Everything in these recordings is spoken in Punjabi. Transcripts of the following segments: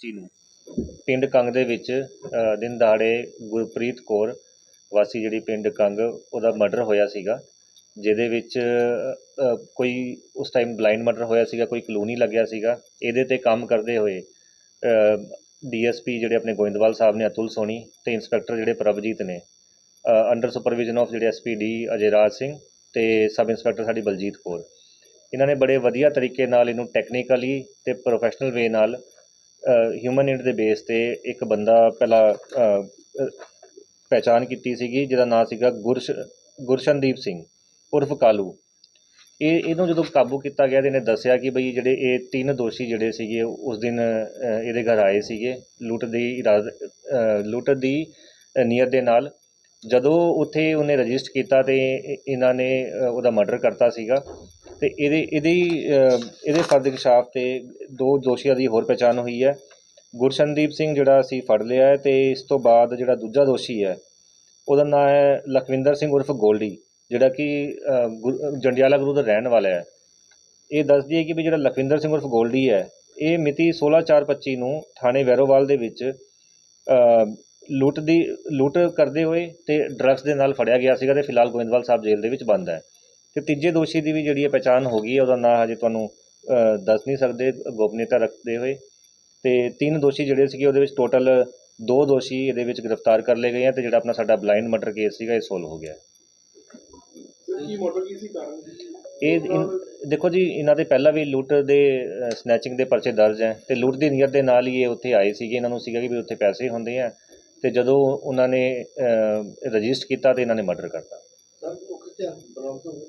25 ਨੂੰ। ਪਿੰਡ ਕੰਗ ਦੇ ਵਿੱਚ ਦਿਨ ਦਾੜੇ ਗੁਰਪ੍ਰੀਤ ਕੌਰ ਵਾਸੀ ਜਿਹੜੀ ਪਿੰਡ ਕੰਗ, ਉਹਦਾ ਮਰਡਰ ਹੋਇਆ ਸੀਗਾ, ਜਿਹਦੇ ਵਿੱਚ ਕੋਈ ਉਸ ਟਾਈਮ ਬਲਾਈਂਡ ਮਰਡਰ ਹੋਇਆ ਸੀਗਾ, ਕੋਈ ਕਲੋਨੀ ਲੱਗਿਆ ਸੀਗਾ। ਇਹਦੇ ਤੇ ਕੰਮ ਕਰਦੇ ਹੋਏ ਡੀਐਸਪੀ ਜਿਹੜੇ ਆਪਣੇ ਗੋਇੰਦਵਾਲ ਸਾਹਿਬ ਨੇ, ਅਤੁਲ ਸੋਨੀ ਤੇ ਇੰਸਪੈਕਟਰ ਜਿਹੜੇ ਪ੍ਰਭਜੀਤ ਨੇ ਅੰਡਰ ਸੁਪਰਵਿਜ਼ਨ ਆਫ ਜਿਹੜੇ ਐਸਪੀਡੀ ਅਜੇ ਰਾਜ ਸਿੰਘ ਤੇ ਸਬ ਇੰਸਪੈਕਟਰ ਸਾਡੀ ਬਲਜੀਤ ਕੌਰ। ਇਹਨਾਂ ਨੇ ਬੜੇ ਵਧੀਆ ਤਰੀਕੇ ਨਾਲ ਇਹਨੂੰ ਟੈਕਨੀਕਲੀ ਤੇ ਪ੍ਰੋਫੈਸ਼ਨਲ ਵੇ ਨਾਲ ਹਿਊਮਨ ਨੀਡ ਦੇ ਬੇਸ ਤੇ ਇੱਕ ਬੰਦਾ ਪਹਿਲਾਂ ਅ, ਪਹਿਚਾਣ ਕੀਤੀ ਸੀਗੀ ਜਿਹਦਾ ਨਾਂ ਸੀਗਾ ਗੁਰਸ਼ ਗੁਰਸ਼ਨਦੀਪ ਸਿੰਘ ਉਰਫ ਕਾਲੂ। ਇਹ ਇਹਨੂੰ ਜਦੋਂ ਕਾਬੂ ਕੀਤਾ ਗਿਆ ਤੇ ਇਹਨੇ ਦੱਸਿਆ ਕਿ ਬਈ ਜਿਹੜੇ ਇਹ ਤਿੰਨ ਦੋਸ਼ੀ ਜਿਹੜੇ ਸੀਗੇ ਉਸ ਦਿਨ ਇਹਦੇ ਘਰ ਆਏ ਸੀਗੇ ਲੁੱਟ ਦੀ ਇਰਾਦ ਲੁੱਟ ਦੀ ਨੀਅਤ ਦੇ ਨਾਲ। ਜਦੋਂ ਉੱਥੇ ਉਹਨੇ ਰਜਿਸਟਰ ਕੀਤਾ ਤੇ ਇਹਨਾਂ ਨੇ ਉਹਦਾ ਮਰਡਰ ਕਰਤਾ ਸੀਗਾ। ਤੇ ਇਹਦੇ, ਇਹਦੀ ਇਹਦੇ ਫਰਦ ਇਨਕਸ਼ਾਫ ਤੇ ਦੋ ਦੋਸ਼ੀਆਂ ਦੀ ਹੋਰ ਪਛਾਣ ਹੋਈ ਹੈ। ਗੁਰਸ਼ਨਦੀਪ ਸਿੰਘ ਜਿਹੜਾ ਅਸੀਂ ਫੜ ਲਿਆ ਹੈ ਤੇ ਇਸ ਤੋਂ ਬਾਅਦ ਜਿਹੜਾ ਦੂਜਾ ਦੋਸ਼ੀ ਹੈ, ਉਹਦਾ ਨਾਮ ਹੈ ਲਖਵਿੰਦਰ ਸਿੰਘ ਉਰਫ ਗੋਲਡੀ, ਜਿਹੜਾ ਕਿ ਗੁਰ- ਜੰਡਿਆਲਾ ਗੁਰੂ ਦਾ ਰਹਿਣ ਵਾਲਾ ਹੈ। ਇਹ ਦੱਸ ਦਈਏ ਕਿ ਵੀ ਜਿਹੜਾ ਲਖਵਿੰਦਰ ਸਿੰਘ ਉਰਫ ਗੋਲਡੀ ਹੈ, ਇਹ ਮਿਤੀ 16/4/25 ਨੂੰ ਥਾਣੇ ਵੈਰੋਵਾਲ ਦੇ ਵਿੱਚ ਲੁੱਟ ਦੀ, ਲੁੱਟ ਕਰਦੇ ਹੋਏ ਤੇ ਡਰੱਗਸ ਦੇ ਨਾਲ ਫੜਿਆ ਗਿਆ ਸੀਗਾ ਤੇ ਫਿਲਹਾਲ ਗੋਇੰਦਵਾਲ ਸਾਹਿਬ ਜੇਲ੍ਹ ਦੇ ਵਿੱਚ ਬੰਦ ਹੈ। ਤੇ ਤੀਜੇ ਦੋਸ਼ੀ ਦੀ ਵੀ ਜਿਹੜੀ ਹੈ ਪਛਾਣ ਹੋ ਗਈ ਹੈ ਉਹਦਾ ਨਾਂ ਹਜੇ ਤੁਹਾਨੂੰ ਦੱਸ ਨਹੀਂ ਸਕਦੇ ਗੋਪਨੀਯਤਾ ਰੱਖਦੇ ਹੋਏ। ਤੇ ਤਿੰਨ ਦੋਸ਼ੀ ਜਿਹੜੇ ਸੀਗੇ ਉਹਦੇ ਵਿੱਚ ਟੋਟਲ ਦੋ ਦੋਸ਼ੀ ਇਹਦੇ ਵਿੱਚ ਗ੍ਰਿਫਤਾਰ ਕਰ ਲਏ ਗਏ ਆ ਤੇ ਜਿਹੜਾ ਆਪਣਾ ਸਾਡਾ ਬਲਾਈਂਡ ਮਰਡਰ ਕੇਸ ਸੀਗਾ ਇਹ ਸੋਲਵ ਹੋ ਗਿਆ। ਕੀ ਮੋਟਰ ਕੀ ਸੀ ਕਾਰਨ ਇਹ ਦੇਖੋ ਜੀ ਇਹਨਾਂ ਦੇ ਪਹਿਲਾਂ ਵੀ ਲੁੱਟ ਦੇ ਸਨੈਚਿੰਗ ਦੇ ਪਰਚੇ ਦਰਜ ਹੈ ਤੇ ਲੁੱਟ ਦੀ ਨੀਅਤ ਦੇ ਨਾਲ ਹੀ ਇਹ ਉੱਥੇ ਆਏ ਸੀਗੇ। ਇਹਨਾਂ ਨੂੰ ਸੀਗਾ ਕਿ ਵੀ ਉੱਥੇ ਪੈਸੇ ਹੁੰਦੇ ਆ ਤੇ ਜਦੋਂ ਉਹਨਾਂ ਨੇ ਰਜਿਸਟਰ ਕੀਤਾ ਤੇ ਇਹਨਾਂ ਨੇ ਮਰਡਰ ਕਰਤਾ ਸਰ ਉਹ ਕਿੱਥੇ ਆ ਬਰਾਮਦ ਹੋ ਗਏ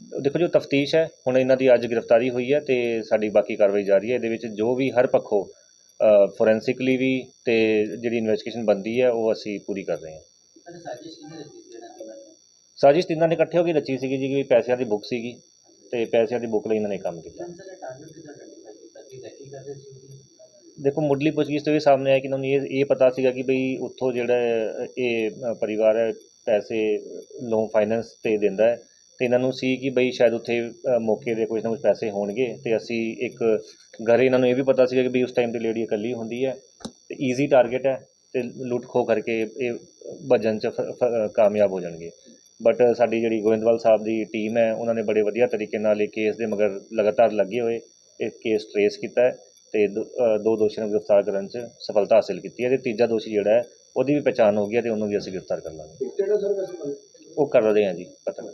ਦੇਖੋ ਜੋ ਤਫਤੀਸ਼ ਹੈ। ਹੁਣ ਇਹਨਾਂ ਦੀ ਅੱਜ ਗ੍ਰਿਫਤਾਰੀ ਹੋਈ ਹੈ ਤੇ ਸਾਡੀ ਬਾਕੀ ਕਾਰਵਾਈ ਜਾਰੀ ਹੈ। ਇਹਦੇ ਵਿੱਚ ਜੋ ਵੀ ਹਰ ਪੱਖੋਂ ਫੋਰੈਂਸਿਕਲੀ ਵੀ ਤੇ ਜਿਹੜੀ ਇਨਵੈਸਟੀਗੇਸ਼ਨ ਬੰਦੀ ਹੈ ਉਹ ਅਸੀਂ ਪੂਰੀ ਕਰ ਰਹੇ ਹਾਂ। ਸਾਜ਼ਿਸ਼ ਤਿੰਨਾਂ ਨੇ ਇਕੱਠੇ ਹੋ ਕੇ ਰਚੀ ਸੀਗੀ ਜੀ ਕਿ ਪੈਸਿਆਂ ਦੀ ਬੁੱਕ ਸੀਗੀ ਤੇ ਪੈਸਿਆਂ ਦੀ ਬੁੱਕ ਲਈ ਇਹਨਾਂ ਨੇ ਕੰਮ ਕੀਤਾ। ਦੇਖੋ ਮੁੱਢਲੀ ਪੁੱਛਗਿੱਛ ਤੋਂ ਇਹ ਸਾਹਮਣੇ ਆਇਆ ਕਿ ਇਹਨਾਂ ਨੂੰ ਇਹ ਇਹ ਪਤਾ ਸੀਗਾ ਕਿ ਬਈ ਉੱਥੋਂ ਜਿਹੜਾ ਇਹ ਪਰਿਵਾਰ ਹੈ ਪੈਸੇ ਲੋਨ ਫਾਈਨੈਂਸ ਤੇ ਦਿੰਦਾ ਹੈ। ਤੇ ਇਹਨਾਂ ਨੂੰ ਸੀ ਕਿ ਬਈ ਸ਼ਾਇਦ ਉੱਥੇ ਅ, ਮੌਕੇ ਦੇ ਕੁਝ ਨਾ ਕੁਝ ਪੈਸੇ ਹੋਣਗੇ ਤੇ ਅਸੀਂ ਇੱਕ ਘਰੇ ਇਹਨਾਂ ਨੂੰ ਇਹ ਵੀ ਪਤਾ ਸੀਗਾ ਕਿ ਬਈ ਉਸ ਟਾਈਮ ਤੇ ਲੇਡੀ ਇਕੱਲੀ ਹੁੰਦੀ ਹੈ ਤੇ ਈਜ਼ੀ ਟਾਰਗੇਟ ਹੈ ਤੇ ਲੁੱਟ ਖੋ ਕਰਕੇ ਇਹ ਭੱਜਣ ਚ ਫ- ਫ- ਕਾਮਯਾਬ ਹੋ ਜਾਣਗੇ। ਬਟ ਸਾਡੀ ਜਿਹੜੀ ਗੋਇੰਦਵਾਲ ਸਾਹਿਬ ਦੀ ਟੀਮ ਹੈ ਉਹਨਾਂ ਨੇ ਬੜੇ ਵਧੀਆ ਤਰੀਕੇ ਨਾਲ ਇਹ ਕੇਸ ਦੇ ਮਗਰ ਲਗਾਤਾਰ ਲੱਗੇ ਹੋਏ ਇਹ ਕੇਸ ਟਰੇਸ ਕੀਤਾ ਹੈ ਤੇ ਦੋ ਅ, ਦੋ ਦੋਸ਼ੀਆਂ ਨੂੰ ਗ੍ਰਿਫਤਾਰ ਕਰਨ 'ਚ ਸਫਲਤਾ ਹਾਸਿਲ ਕੀਤੀ ਹੈ ਤੇ ਤੀਜਾ ਦੋਸ਼ੀ ਜਿਹੜਾ ਹੈ ਉਹਦੀ ਵੀ ਪਛਾਣ ਹੋ ਗਈ ਹੈ ਤੇ ਉਹਨੂੰ ਵੀ ਅਸੀਂ ਗ੍ਰਿਫਤਾਰ ਕਰ ਲਾਂਗੇ। ਸਰ ਵੈਸੇ ਉਹ ਕਰ ਰਹੇ ਹਾਂ ਜੀ ਪਤਾ ਕਰ